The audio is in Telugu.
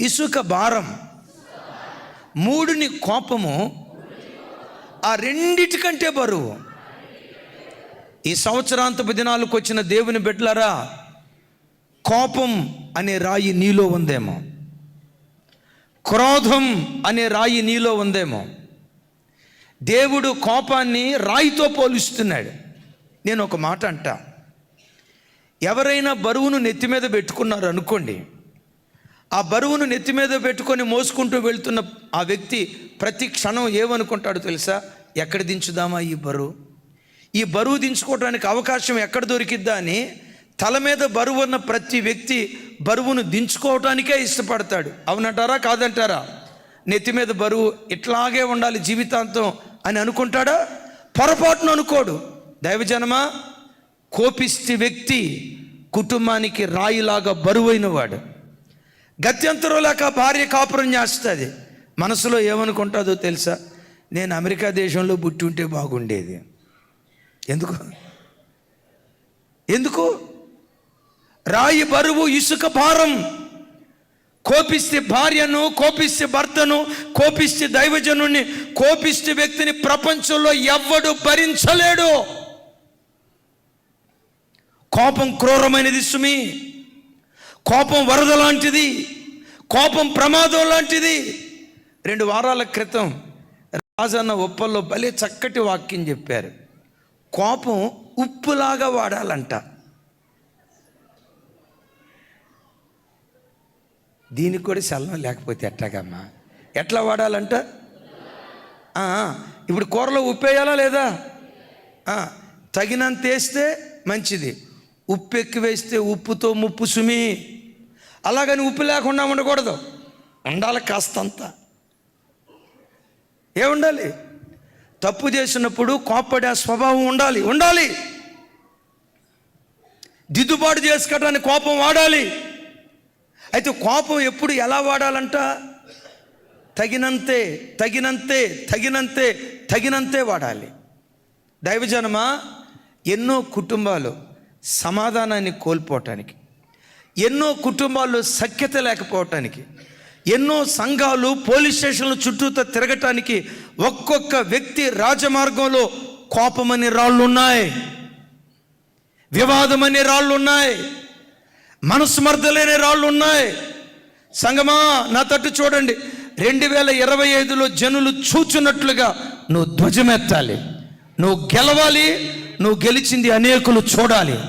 ఇసుక భారం మూడుని కోపము ఆ రెండిటికంటే బరువు. ఈ సంవత్సరాంతపు దినాలకు వచ్చిన దేవుని బిడ్డలారా కోపం అనే రాయి నీలో ఉందేమో. క్రోధం అనే రాయి నీలో ఉందేమో. దేవుడు కోపాన్ని రాయితో పోలుస్తున్నాడు. నేను ఒక మాట అంటా. ఎవరైనా బరువును నెత్తి మీద పెట్టుకున్నారు అనుకోండి ఆ బరువును నెత్తి మీద పెట్టుకొని మోసుకుంటూ వెళ్తున్న ఆ వ్యక్తి ప్రతి క్షణం ఏమనుకుంటాడు తెలుసా? ఎక్కడ దించుదామా ఈ బరువు? ఈ బరువు దించుకోవడానికి అవకాశం ఎక్కడ దొరికిద్దా అని తల మీద బరువు ఉన్న ప్రతి వ్యక్తి బరువును దించుకోవటానికే ఇష్టపడతాడు. అవునంటారా? కాదంటారా? నెత్తి మీద బరువు ఇట్లాగే ఉండాలి జీవితాంతం అని అనుకుంటాడా? పొరపాటును అనుకోడు. దైవజనమా కోపిస్తి వ్యక్తి కుటుంబానికి రాయిలాగా బరువైన వాడు గత్యంతరం లేక భార్య కాపురం చేస్తుంది. మనసులో ఏమనుకుంటుందో తెలుసా? నేను అమెరికా దేశంలో పుట్టి ఉంటే బాగుండేది. ఎందుకు? ఎందుకు? రాయి బరువు ఇసుక భారం. కోపిస్తే భార్యను కోపిస్తే భర్తను కోపిస్తే దైవజనుణ్ణి కోపిస్తే వ్యక్తిని ప్రపంచంలో ఎవ్వడు భరించలేడు. కోపం క్రూరమైనది సుమి. కోపం వరద లాంటిది కోపం ప్రమాదం లాంటిది. రెండు వారాల క్రితం రాజన్న ఉప్పల్లో భలే చక్కటి వాక్యం చెప్పారు. కోపం ఉప్పులాగా వాడాలంట. దీనికి కూడా చలనం లేకపోతే ఎట్టాగమ్మా ఎట్లా వాడాలంట? ఇప్పుడు కూరలో ఉప్పు వేయాలా లేదా? తగినంత వేస్తే మంచిది. ఉప్పు ఎక్కువ వేస్తే ఉప్పుతో ముప్పు సుమి. అలాగని ఉప్పు లేకుండా ఉండకూడదు. ఉండాలి కాస్తంత. ఏముండాలి తప్పు చేసినప్పుడు కోప్పడే స్వభావం ఉండాలి. ఉండాలి. దిద్దుబాటు చేసుకోవడానికి కోపం వాడాలి. అయితే కోపం ఎప్పుడు ఎలా వాడాలంట? తగినంతే తగినంతే తగినంతే తగినంతే వాడాలి. దైవజనమా ఎన్నో కుటుంబాలు సమాధానాన్ని కోల్పోవటానికి ఎన్నో కుటుంబాలు సఖ్యత లేకపోవటానికి ఎన్నో సంఘాలు పోలీస్ స్టేషన్ల చుట్టూతో తిరగటానికి ఒక్కొక్క వ్యక్తి రాజమార్గంలో కోపమని రాళ్ళు ఉన్నాయి వివాదమనే రాళ్ళు ఉన్నాయి మనస్మర్థలేని రాళ్ళు ఉన్నాయి సంగమా నా తట్టు చూడండి. రెండు వేల ఇరవై ఐదులో జనులు చూచున్నట్లుగా నువ్వు ధ్వజమెత్తాలి. నువ్వు గెలవాలి నువ్వు గెలిచింది అనేకులు చూడాలి.